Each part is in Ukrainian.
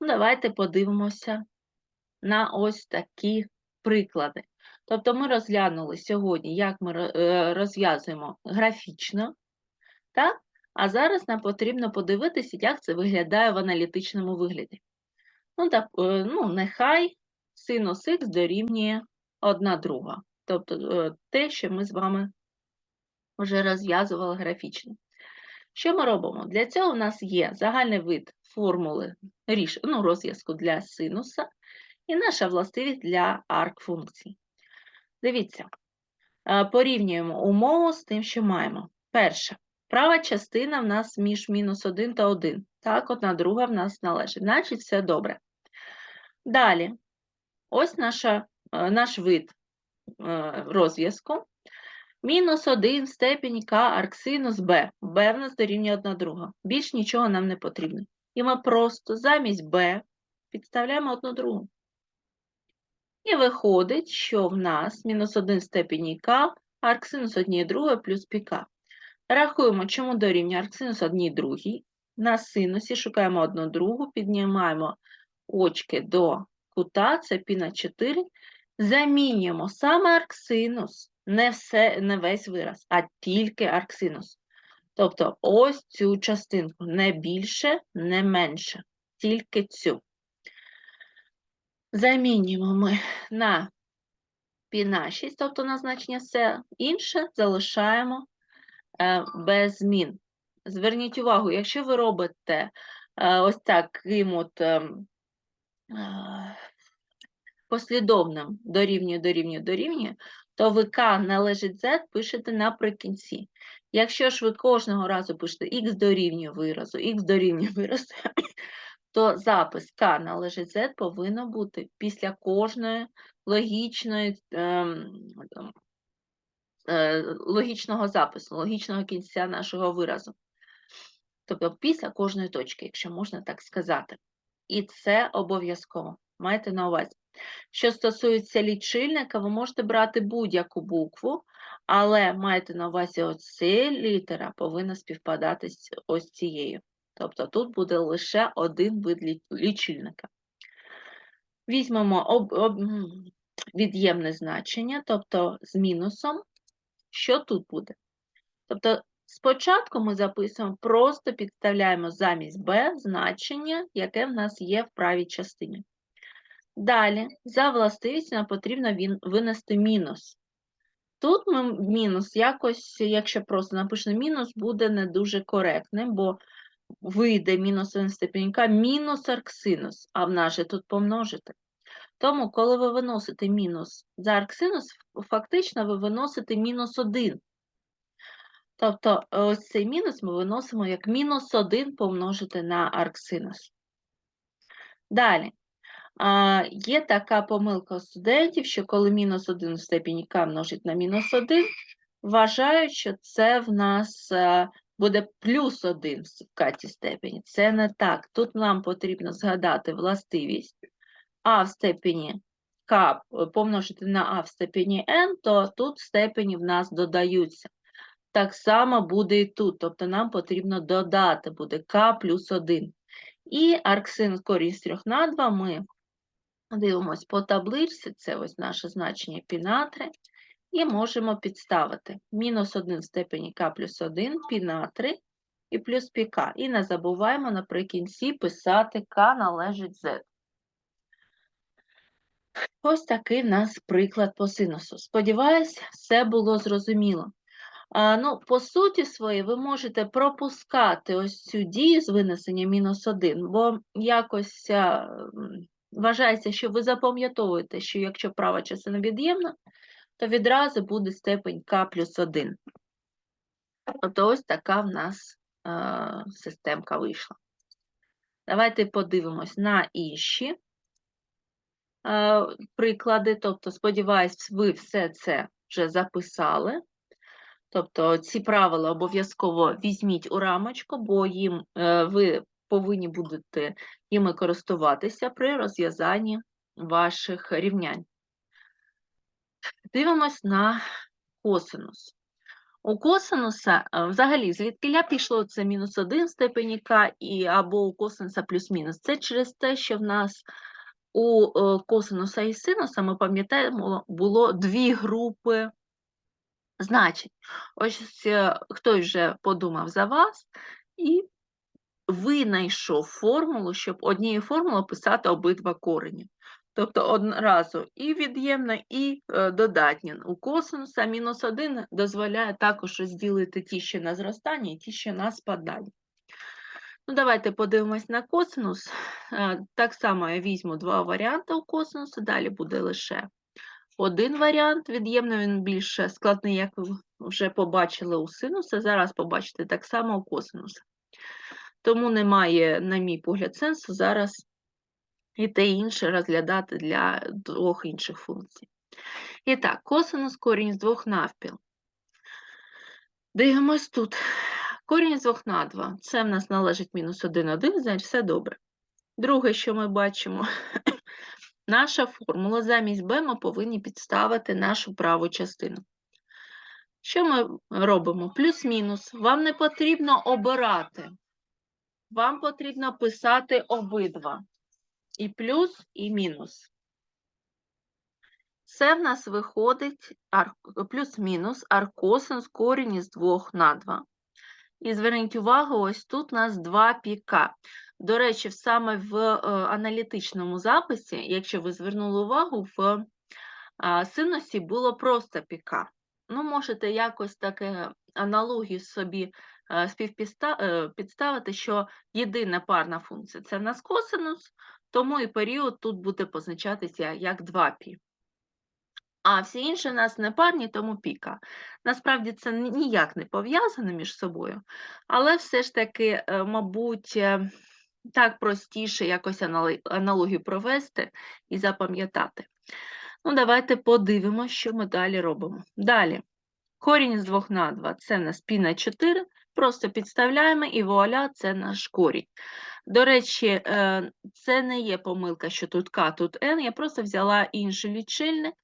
Ну, давайте подивимося на ось такі приклади. Тобто ми розглянули сьогодні, як ми е, розв'язуємо графічно, так? а зараз нам потрібно подивитися, як це виглядає в аналітичному вигляді. Ну, так, е, ну, нехай синус х дорівнює 1 друга. Тобто е, те, що ми з вами вже розв'язували графічно. Що ми робимо? Для цього у нас є загальний вид формули ріш... ну, розв'язку для синуса і наша властивість для арк-функцій. Дивіться, е, порівнюємо умову з тим, що маємо. Перше, права частина в нас між мінус 1 та 1. Так, одна друга в нас належить. Значить, все добре. Далі, ось наша, е, наш вид е, розв'язку. Мінус 1 в степені k арксинус b. b в нас дорівнює 1 друга. Більш нічого нам не потрібно. І ми просто замість b підставляємо 1 другу. І виходить, що в нас мінус 1 в степені k арксинус 1 другої плюс піка. Рахуємо, чому дорівнює арксинус 1 другій. На синусі шукаємо 1 другу, піднімаємо очки до кута, це пі на 4. Замінюємо саме арксинус, не, все, не весь вираз, а тільки арксинус. Тобто ось цю частинку, не більше, не менше, тільки цю. Замінюємо ми на пі на 6, тобто на значення все інше залишаємо е, без змін. Зверніть увагу, якщо ви робите е, ось таким от ем, е, послідовним дорівнює, дорівнює, дорівнює, то ви k належить z пишете наприкінці. Якщо ж ви кожного разу пишете x дорівнює виразу, x дорівнює виразу, то запис k належить z повинно бути після кожної логічної, ем, е, логічного запису, логічного кінця нашого виразу. Тобто після кожної точки, якщо можна так сказати. І це обов'язково. Майте на увазі. Що стосується лічильника, ви можете брати будь-яку букву, але майте на увазі оця літера повинна співпадати з ось цією. Тобто тут буде лише один вид лічильника. Візьмемо об, об, від'ємне значення, тобто з мінусом. Що тут буде? Тобто спочатку ми записуємо, просто підставляємо замість b значення, яке в нас є в правій частині. Далі, за властивістю нам потрібно винести мінус. Тут ми мінус якось, якщо просто напишемо мінус, буде не дуже коректним, бо вийде мінус 1 степінь k мінус арксинус, а в нас же тут помножити. Тому, коли ви виносите мінус за арксинус, фактично ви виносите мінус 1. Тобто ось цей мінус ми виносимо як мінус 1 помножити на арксинус. Далі. А, є така помилка у студентів, що коли мінус 1 в степені k множить на мінус 1, вважають, що це в нас е, буде плюс 1 в каті степені. Це не так. Тут нам потрібно згадати властивість а в степені k помножити на а в степені n, то тут степені в нас додаються. Так само буде і тут, тобто нам потрібно додати, буде k плюс 1. І арксин корінь з 3 на 2 ми дивимось по табличці, це ось наше значення пінатри, і можемо підставити мінус 1 в степені k плюс 1, пінатри і плюс піка. І не забуваємо наприкінці писати k належить z. Ось такий в нас приклад по синусу. Сподіваюсь, все було зрозуміло. А, ну, по суті своїй, ви можете пропускати ось цю дію з винесення мінус 1, бо якось вважається, що ви запам'ятовуєте, що якщо права частина від'ємна, то відразу буде степень k плюс 1. Тобто ось така в нас а, системка вийшла. Давайте подивимось на інші е, приклади. Тобто, сподіваюсь, ви все це вже записали. Тобто ці правила обов'язково візьміть у рамочку, бо їм е, ви повинні будете їми користуватися при розв'язанні ваших рівнянь. Дивимось на косинус. У косинуса е, взагалі звідкиля пішло це мінус 1 в степені k і або у косинуса плюс-мінус. Це через те, що в нас у е, косинуса і синуса, ми пам'ятаємо, було дві групи значень. Ось е, хтось вже подумав за вас і винайшов формулу, щоб однією формулою писати обидва корені. Тобто одразу і від'ємне, і е, додатнє. У косинуса мінус 1 дозволяє також розділити ті, що на зростання, і ті, що на спадання. Ну, давайте подивимось на косинус. Е, Так само я візьму два варіанти у косинусу, далі буде лише один варіант. Від'ємно він більш складний, як ви вже побачили у синуса. Зараз побачите так само у косинуса. Тому немає, на мій погляд, сенсу зараз і те інше розглядати для двох інших функцій. І так, косинус корінь з двох навпіл. Дивимось тут. Корінь з двох на 2. Це в нас належить мінус 1, 1, значить все добре. Друге, що ми бачимо, наша формула замість b ми повинні підставити нашу праву частину. Що ми робимо? Плюс-мінус. Вам не потрібно обирати. Вам потрібно писати обидва. І плюс, і мінус. Це в нас виходить плюс-мінус аркосинус корінь із 2 на 2. І зверніть увагу, ось тут у нас 2 піка. До речі, саме в е, аналітичному записі, якщо ви звернули увагу, в а, синусі було просто піка. Ну, можете якось таке аналогію собі співпіста- е, що єдина парна функція це в нас косинус, тому і період тут буде позначатися як 2π. А всі інші у нас не парні, тому піка. Насправді це ніяк не пов'язано між собою, але все ж таки, е, мабуть, е, так простіше якось аналогію провести і запам'ятати. Ну, давайте подивимося, що ми далі робимо. Далі. Корінь з 2 на 2 це в нас пі на 4. Просто підставляємо і вуаля, це наш корінь. До речі, е, це не є помилка, що тут К, тут N. Я просто взяла інший лічильник.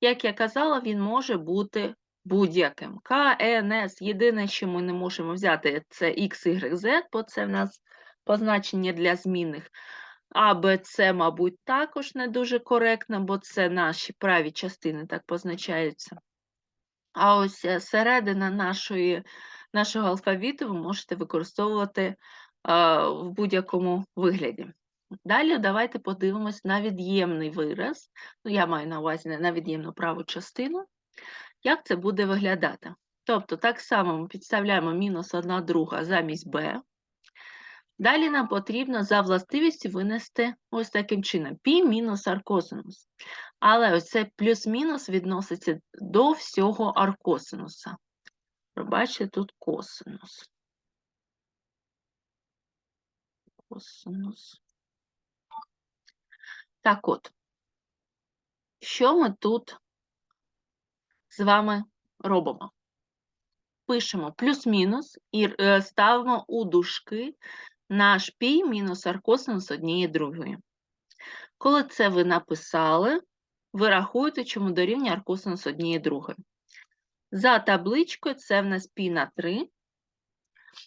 Як я казала, він може бути будь-яким. К, Н, С. Єдине, що ми не можемо взяти, це X, Y, Z, бо це в нас позначення для змінних. А, Б, С, мабуть, також не дуже коректно, бо це наші праві частини так позначаються. А ось е, середина нашої, нашого алфавіту ви можете використовувати в будь-якому вигляді. Далі давайте подивимось на від'ємний вираз. Ну, я маю на увазі на від'ємну праву частину. Як це буде виглядати? Тобто, так само ми підставляємо мінус 1 друга замість b. Далі нам потрібно за властивістю винести ось таким чином π мінус аркосинус. Але ось це плюс-мінус відноситься до всього аркосинуса. Пробачте, тут косинус. Косинус. Так от, що ми тут з вами робимо? Пишемо плюс-мінус і е, ставимо у дужки наш пі мінус аркосинус однієї другої. Коли це ви написали, ви рахуєте, чому дорівнює аркосинус однієї другої. За табличкою це в нас пі на 3.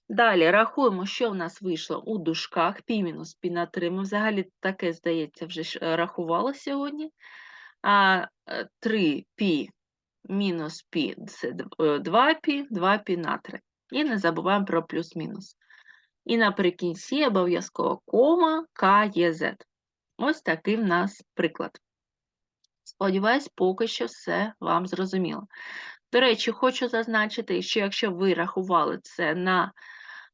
Далі рахуємо, що в нас вийшло у дужках пі мінус пі на 3. Ми взагалі таке, здається, вже е, рахували сьогодні. А 3 пі мінус пі це 2 пі, 2 пі на 3. І не забуваємо про плюс-мінус. І наприкінці обов'язково кома К є Z. Ось такий в нас приклад. Сподіваюсь, поки що все вам зрозуміло. До речі, хочу зазначити, що якщо ви рахували це на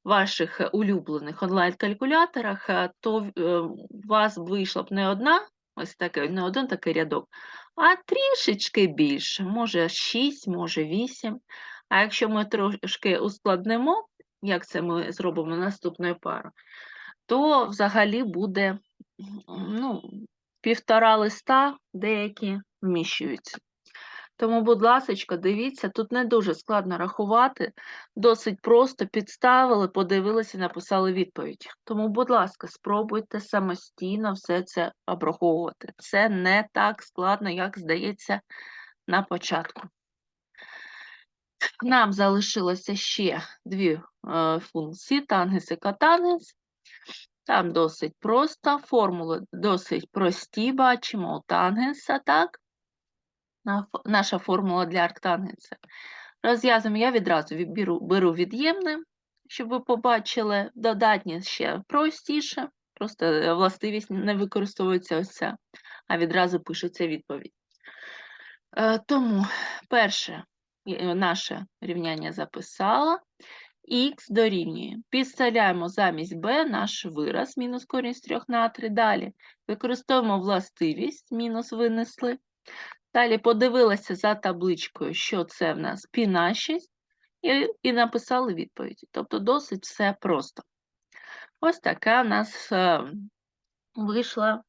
ваших улюблених онлайн-калькуляторах, е, то е, у вас вийшла б не одна, ось такий, не один такий рядок, а трішечки більше, може 6, може 8. А якщо ми трошки ускладнимо, як це ми зробимо наступною парою, то взагалі буде ну, півтора листа, деякі вміщуються. Тому, будь ласка, дивіться, тут не дуже складно рахувати, досить просто підставили, подивилися написали відповідь. Тому, будь ласка, спробуйте самостійно все це обраховувати. Це не так складно, як здається на початку. Нам залишилося ще дві е, функції тангенс і котангенс. Там досить просто, формули досить прості, бачимо у тангенса, так? Наша формула для арктангенса. Розв'язуємо, я відразу беру, беру від'ємне, щоб ви побачили. Додатнє ще простіше, просто е, властивість не використовується ось ця, а відразу пишеться відповідь. Е, Тому перше е, наше рівняння записала. Х дорівнює. Підставляємо замість b наш вираз, мінус корінь з 3 на 3. Далі використовуємо властивість, мінус винесли. Далі подивилася за табличкою, що це в нас π на 6, і, і написали відповіді. Тобто досить все просто. Ось така в нас е, вийшла,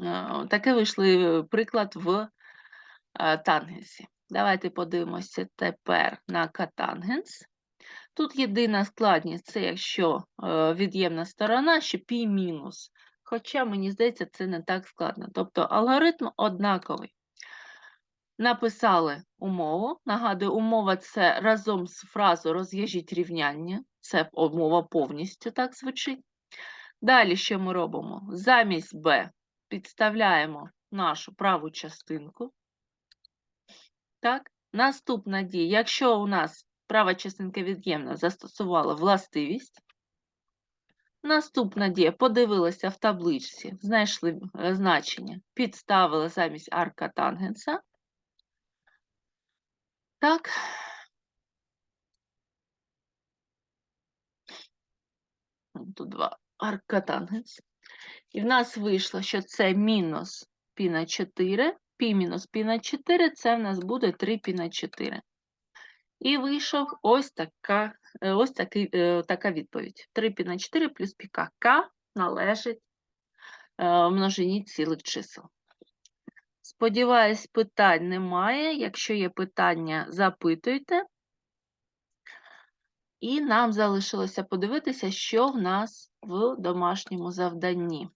е, таке вийшли приклад в е, тангенсі. Давайте подивимося тепер на катангенс. Тут єдина складність це якщо е, від'ємна сторона, ще пі мінус. Хоча, мені здається, це не так складно. Тобто алгоритм однаковий. Написали умову. Нагадую, умова це разом з фразою розв'яжіть рівняння. Це умова повністю так звучить. Далі що ми робимо? Замість b підставляємо нашу праву частинку. Так? Наступна дія. Якщо у нас права частинка від'ємна застосувала властивість, наступна дія подивилася в табличці, знайшли е, значення, підставили замість арка тангенса. Так. Тут два арка тангенс. І в нас вийшло, що це мінус пі на 4, пі мінус пі на 4, це в нас буде 3 пі на 4. І вийшов ось така, е, ось такий, е, така відповідь. 3 пі на 4 плюс піка К належить е, множині цілих чисел. Сподіваюсь, питань немає. Якщо є питання, запитуйте. І нам залишилося подивитися, що в нас в домашньому завданні.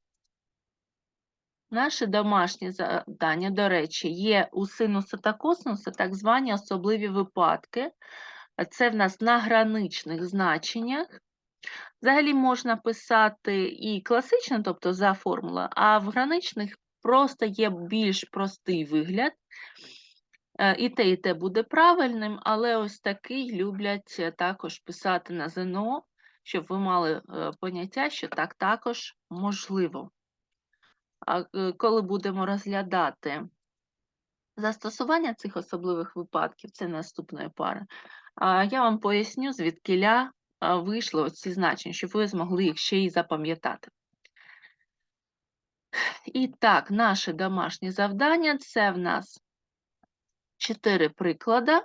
Наше домашнє завдання, до речі, є у синуса та косинуса так звані особливі випадки. Це в нас на граничних значеннях. Взагалі можна писати і класично, тобто за формулою, а в граничних просто є більш простий вигляд. Е, І те, і те буде правильним, але ось такий люблять е, також писати на ЗНО, щоб ви мали е, поняття, що так також можливо. А коли будемо розглядати застосування цих особливих випадків, це наступної пари, я вам поясню, звідкиля а, вийшли ці значення, щоб ви змогли їх ще й запам'ятати. І так, наше домашнє завдання це в нас чотири приклади,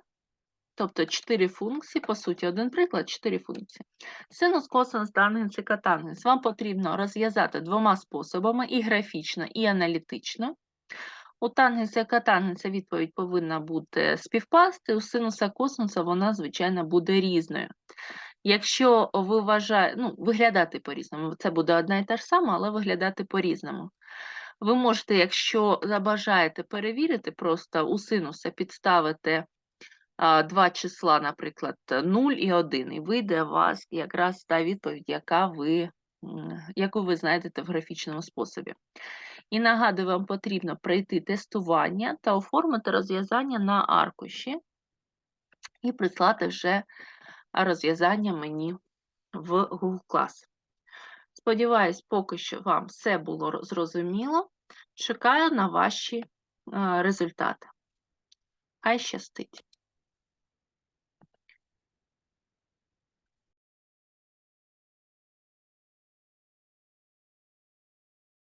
тобто чотири функції, по суті, один приклад, чотири функції. Синус, косинус, тангенс і котангенс. Вам потрібно розв'язати двома способами: і графічно, і аналітично. У тангенса і котангенса відповідь повинна бути співпасти, у синуса косинуса вона, звичайно, буде різною. Якщо ви вважаєте, ну, виглядати по-різному, це буде одна і та ж сама, але виглядати по-різному. Ви можете, якщо забажаєте перевірити, просто у синуса підставити два числа, наприклад, 0 і 1, і вийде у вас якраз та відповідь, яка ви, яку ви знайдете в графічному способі. І нагадую, вам потрібно пройти тестування та оформити розв'язання на аркуші і прислати вже розв'язання мені в Google Class. Сподіваюсь, поки що вам все було зрозуміло. Чекаю на ваші е, результати. Хай щастить!